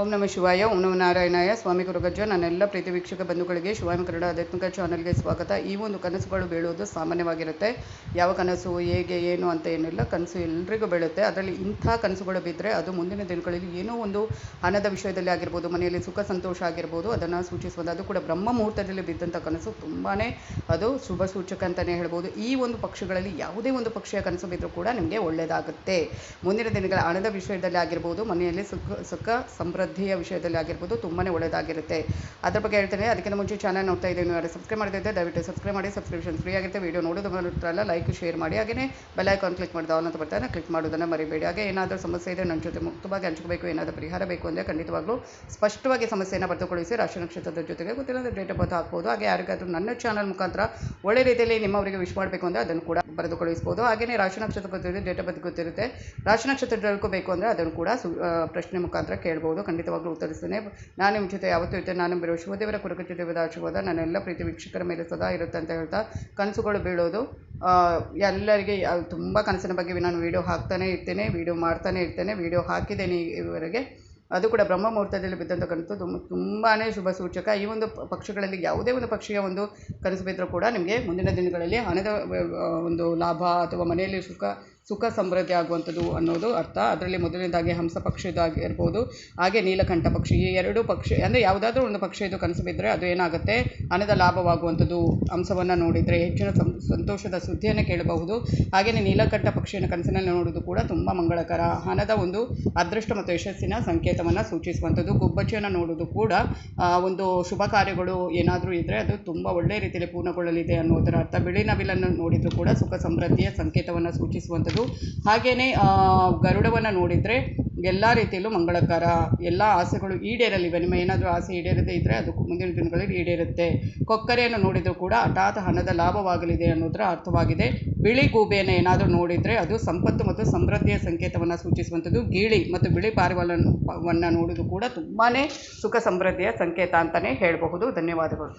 ಓಂ ನಮ ಶಿವಾಯ, ಓಂ ನಮ ನಾರಾಯಣಾಯ. ಸ್ವಾಮಿ ಗುರುಗಜ್ಜ, ನನ್ನೆಲ್ಲ ಪ್ರೀತಿ ವೀಕ್ಷಕ ಬಂಧುಗಳಿಗೆ ಶಿವಾಯಂ ಕನ್ನಡ ಆಧ್ಯಾತ್ಮಿಕ ಚಾನಲ್ಗೆ ಸ್ವಾಗತ. ಈ ಒಂದು ಕನಸುಗಳು ಬೀಳುವುದು ಸಾಮಾನ್ಯವಾಗಿರುತ್ತೆ. ಯಾವ ಕನಸು, ಹೇಗೆ, ಏನು ಅಂತ ಏನಿಲ್ಲ, ಕನಸು ಎಲ್ಲರಿಗೂ ಬೀಳುತ್ತೆ. ಅದರಲ್ಲಿ ಇಂಥ ಕನಸುಗಳು ಬಿದ್ದರೆ ಅದು ಮುಂದಿನ ದಿನಗಳಲ್ಲಿ ಏನೋ ಒಂದು ಹಣದ ವಿಷಯದಲ್ಲಿ ಆಗಿರ್ಬೋದು, ಮನೆಯಲ್ಲಿ ಸುಖ ಸಂತೋಷ ಆಗಿರ್ಬೋದು, ಅದನ್ನು ಸೂಚಿಸುವುದು ಅದು ಕೂಡ ಬ್ರಹ್ಮ ಮುಹೂರ್ತದಲ್ಲಿ ಬಿದ್ದಂಥ ಕನಸು ತುಂಬಾ ಅದು ಶುಭ ಸೂಚಕ ಅಂತಲೇ ಹೇಳ್ಬೋದು. ಈ ಒಂದು ಪಕ್ಷಗಳಲ್ಲಿ ಯಾವುದೇ ಒಂದು ಪಕ್ಷಿಯ ಕನಸು ಬಿದ್ದರೂ ಕೂಡ ನಿಮಗೆ ಒಳ್ಳೆಯದಾಗುತ್ತೆ ಮುಂದಿನ ದಿನಗಳ ಹಣದ ವಿಷಯದಲ್ಲಿ ಆಗಿರ್ಬೋದು, ಮನೆಯಲ್ಲಿ ಸುಖ ಸುಖ ಸಮೃದ್ಧಿಯ ವಿಷಯದಲ್ಲಿ ಆಗಿರ್ಬೋದು ತುಂಬಾ ಒಳ್ಳೆಯದಾಗಿರುತ್ತೆ ಅದ್ರ ಬಗ್ಗೆ ಹೇಳ್ತೇನೆ, ಅದಕ್ಕಿಂತ ಮುಂಚೆ ಚಾನಲ್ ನೋಡ್ತಾ ಇದ್ದೀನಿ ಯಾರು ಸಬ್ಸ್ಕ್ರೈಬ್ ಮಾಡಿದ್ದೆ ದಯವಿಟ್ಟು ಸಬ್ಸ್ಕ್ರೈಬ್ ಮಾಡಿ ಸಬ್ಸ್ಕ್ರಿಪ್ಷನ್ ಫ್ರೀ ಆಗಿರುತ್ತೆ. ವಿಡಿಯೋ ನೋಡೋದು ಮಾತ್ರಲ್ಲ ಲೈಕ್ ಶೇರ್ ಮಾಡಿ. ಹಾಗೆಯೇ ಬೆಲ್ ಐಕಾನ್ ಕ್ಲಿಕ್ ಮಾಡಿದ ಅಂತ ಬರ್ತಾನೆ ಕ್ಲಿಕ್ ಮಾಡೋದನ್ನು ಮರಿಬೇಡಿ. ಹಾಗೆ ಏನಾದರೂ ಸಮಸ್ಯೆ ಇದೆ ನನ್ನ ಜೊತೆ ಮುಕ್ತವಾಗಿ ಹಂಚ್ಕೋಬೇಕು, ಏನಾದರೂ ಪರಿಹಾರ ಬೇಕು ಅಂದರೆ ಖಂಡಿತವಾಗ್ಲೂ ಸ್ಪಷ್ಟವಾಗಿ ಸಮಸ್ಯೆಯನ್ನು ಬರೆದುಕೊಳ್ಳಿಸಿ ರಾಶಿ ನಕ್ಷತ್ರದ ಜೊತೆಗೆ ಗೊತ್ತಿಲ್ಲದ ಡೇಟ್ ಆಫ್ ಬರ್ತ್ ಹಾಕ್ಬೋದು. ಹಾಗೆ ಯಾರಿಗಾದರೂ ನನ್ನ ಚಾನಲ್ ಮುಖಾಂತರ ಒಳ್ಳೆ ರೀತಿಯಲ್ಲಿ ನಿಮ್ಮವರಿಗೆ ವಿಶ್ ಮಾಡಬೇಕು ಅಂದರೆ ಅದನ್ನು ಕೂಡ ಬರೆದುಕೊಳ್ಳಿಸ್ಬೋದು. ಹಾಗೆಯೇ ರಾಶಿ ನಕ್ಷತ್ರ ಗೊತ್ತಿರುತ್ತೆ ಡೇಟ್ ಆಫ್ ಗೊತ್ತಿರುತ್ತೆ. ರಾಶಿ ನಕ್ಷತ್ರ ಬೇಕು ಅಂದರೆ ಅದನ್ನು ಕೂಡ ಪ್ರಶ್ನೆ ಮುಖಾಂತರ ಕೇಳ್ಬೋದು. ಖಂಡಿತವಾಗ್ಲೂ ಉತ್ತರಿಸ್ತೇನೆ. ನಾನು ನಿಮ್ಮ ಜೊತೆ ಯಾವತ್ತೂ ಇರ್ತೇನೆ. ನಾನು ಬಿರೋ ಶಿವದೇವರ ಕುರುಕಚ್ಚು ದೇವದ ಆಶೀರ್ವಾದ ನನ್ನೆಲ್ಲ ಪ್ರೀತಿ ವೀಕ್ಷಕರ ಮೇಲೆ ಸದಾ ಇರುತ್ತೆ ಅಂತ ಹೇಳ್ತಾ ಕನಸುಗಳು ಬೀಳೋದು. ಎಲ್ಲರಿಗೆ ತುಂಬ ಕನಸಿನ ಬಗ್ಗೆ ನಾನು ವೀಡಿಯೋ ಹಾಕ್ತಾನೆ ಇರ್ತೇನೆ ವೀಡಿಯೋ ಮಾಡ್ತಾನೆ ಇರ್ತೇನೆ ವೀಡಿಯೋ ಹಾಕಿದ್ದೇನೆ ಇವರೆಗೆ ಅದು ಕೂಡ ಬ್ರಹ್ಮ ಮುಹೂರ್ತದಲ್ಲಿ ಬಿದ್ದಂಥ ಕನಸು. ತುಂಬ ತುಂಬಾ ಶುಭ ಸೂಚಕ. ಈ ಒಂದು ಪಕ್ಷಗಳಲ್ಲಿ ಯಾವುದೇ ಒಂದು ಪಕ್ಷಿಯ ಒಂದು ಕನಸು ಬಿದ್ದರೂ ಕೂಡ ನಿಮಗೆ ಮುಂದಿನ ದಿನಗಳಲ್ಲಿ ಹಣದ ಒಂದು ಲಾಭ ಅಥವಾ ಮನೆಯಲ್ಲಿ ಸುಖ ಸುಖ ಸಮೃದ್ಧಿ ಆಗುವಂಥದ್ದು ಅನ್ನೋದು ಅರ್ಥ. ಅದರಲ್ಲಿ ಮೊದಲನೇದಾಗಿ ಹಂಸ ಪಕ್ಷಿದಾಗಿರ್ಬೋದು ಹಾಗೆ ನೀಲಕಂಠ ಪಕ್ಷಿ, ಈ ಎರಡು ಪಕ್ಷಿ, ಅಂದರೆ ಯಾವುದಾದ್ರೂ ಒಂದು ಪಕ್ಷಿಯದು ಕನಸು ಬಿದ್ದರೆ ಅದು ಏನಾಗುತ್ತೆ? ಹಣದ ಲಾಭವಾಗುವಂಥದ್ದು ಹಂಸವನ್ನು ನೋಡಿದರೆ, ಹೆಚ್ಚಿನ ಸಂತೋಷದ ಸುದ್ದಿಯನ್ನು ಕೇಳಬಹುದು. ಹಾಗೆಯೇ ನೀಲಕಂಠ ಪಕ್ಷಿಯನ್ನು ಕನಸಿನಲ್ಲಿ ನೋಡೋದು ಕೂಡ ತುಂಬ ಮಂಗಳಕರ. ಹಣದ ಒಂದು ಅದೃಷ್ಟ ಮತ್ತು ಯಶಸ್ಸಿನ ಸಂಕೇತವನ್ನು ಸೂಚಿಸುವಂಥದ್ದು. ಗುಬ್ಬಚ್ಚಿಯನ್ನು ನೋಡೋದು ಕೂಡ ಒಂದು ಶುಭ ಕಾರ್ಯಗಳು ಏನಾದರೂ ಇದ್ದರೆ ಅದು ತುಂಬ ಒಳ್ಳೆಯ ರೀತಿಯಲ್ಲಿ ಪೂರ್ಣಗೊಳ್ಳಲಿದೆ ಅನ್ನೋದರ ಅರ್ಥ. ಬಿಳಿ ನವಿಲನ್ನು ನೋಡಿದರೂ ಕೂಡ ಸುಖ ಸಮೃದ್ಧಿಯ ಸಂಕೇತವನ್ನು ಸೂಚಿಸುವಂಥದ್ದು. ಹಾಗೆಯೇ ಗರುಡವನ್ನು ನೋಡಿದರೆ ಎಲ್ಲ ರೀತಿಯಲ್ಲೂ ಮಂಗಳಕರ, ಎಲ್ಲ ಆಸೆಗಳು ಈಡೇರಲಿವೆ. ನಿಮ್ಮ ಏನಾದರೂ ಆಸೆ ಈಡೇರದೇ ಇದ್ದರೆ ಅದು ಮುಂದಿನ ದಿನಗಳಲ್ಲಿ ಈಡೇರುತ್ತೆ. ಕೊಕ್ಕರೆಯನ್ನು ನೋಡಿದರೂ ಕೂಡ ಹಠಾತ್ ಹಣದ ಲಾಭವಾಗಲಿದೆ ಅನ್ನೋದರ ಅರ್ಥವಾಗಿದೆ. ಬಿಳಿ ಗೂಬೆಯನ್ನು ಏನಾದರೂ ನೋಡಿದರೆ ಅದು ಸಂಪತ್ತು ಮತ್ತು ಸಮೃದ್ಧಿಯ ಸಂಕೇತವನ್ನು ಸೂಚಿಸುವಂಥದ್ದು. ಗೀಳಿ ಮತ್ತು ಬಿಳಿ ಪಾರಿವಾಳವನ್ನು ನೋಡಿದ್ರು ನೋಡೋದು ಕೂಡ ತುಂಬಾ ಸುಖ ಸಮೃದ್ಧಿಯ ಸಂಕೇತ ಅಂತಲೇ ಹೇಳಬಹುದು. ಧನ್ಯವಾದಗಳು.